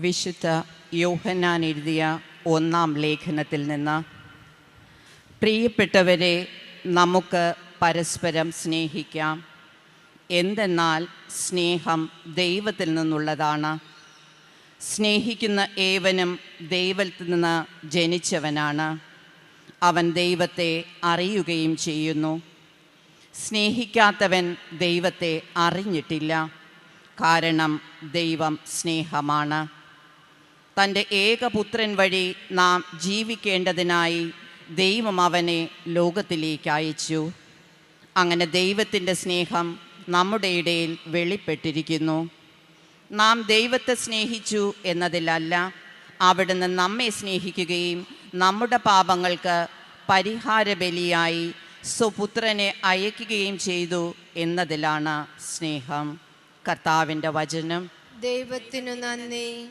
വിശുദ്ധ യോഹന്നാൻ എഴുതിയ ഒന്നാം ലേഖനത്തിൽ നിന്ന് പ്രിയപ്പെട്ടവരെ നമുക്ക് പരസ്പരം സ്നേഹിക്കാം. എന്തെന്നാൽ സ്നേഹം ദൈവത്തിൽ നിന്നുള്ളതാണ്. സ്നേഹിക്കുന്ന ഏവനും ദൈവത്തിൽ നിന്ന് ജനിച്ചവനാണ്. അവൻ ദൈവത്തെ അറിയുകയും ചെയ്യുന്നു. സ്നേഹിക്കാത്തവൻ ദൈവത്തെ അറിഞ്ഞിട്ടില്ല. കാരണം ദൈവം സ്നേഹമാണ്. തന്റെ ഏകപുത്രൻ വഴി നാം ജീവിക്കേണ്ടതിനായി ദൈവം അവനെ ലോകത്തിലേക്ക് അയച്ചു. അങ്ങനെ ദൈവത്തിന്റെ സ്നേഹം നമ്മുടെ ഇടയിൽ വെളിപ്പെട്ടിരിക്കുന്നു. നാം ദൈവത്തെ സ്നേഹിച്ചു എന്നതിലല്ല അവിടുന്ന് നമ്മെ സ്നേഹിക്കുകയും നമ്മുടെ പാപങ്ങൾക്ക് പരിഹാര ബലിയായി സ്വപുത്രനെ അയക്കുകയും ചെയ്തു എന്നതിലാണ് സ്നേഹം. കർത്താവിന്റെ വചനം. ദൈവത്തിനു നന്ദി.